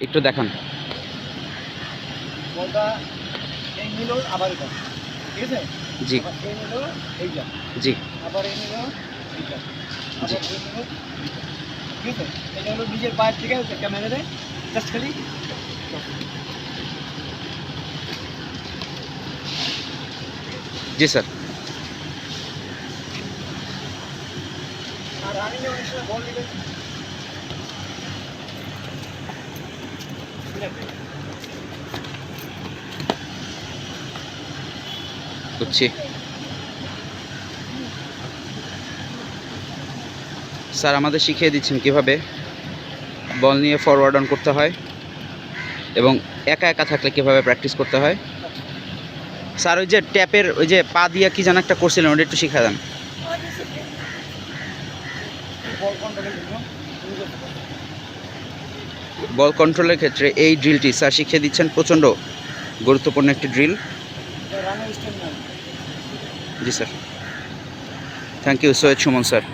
একটু দেখান। আবার জি। জি। আবার জি। ঠিক আছে? এটা হলো নিজের পায়ের থেকে ক্যামেরাতে? জাস্ট খালি? জি স্যার। আর অনেক সময় বল দিবে। বুঝছি। স্যার, আমাদের শিখিয়ে দিচ্ছেন কীভাবে বল নিয়ে ফরওয়ার্ড অন করতে হয় এবং একা একা থাকলে কীভাবে প্র্যাকটিস করতে হয়। স্যার, ওই যে ট্যাপের, ওই যে পা দিয়ে কি যেন একটা করছিলেন, ওটা একটু শিখা দেন। বল কন্ট্রোলের ক্ষেত্রে এই ড্রিলটি স্যার শিখিয়ে দিচ্ছেন প্রচণ্ড গুরুত্বপূর্ণ একটি drill. G sir. Thank you Syed Suman sir.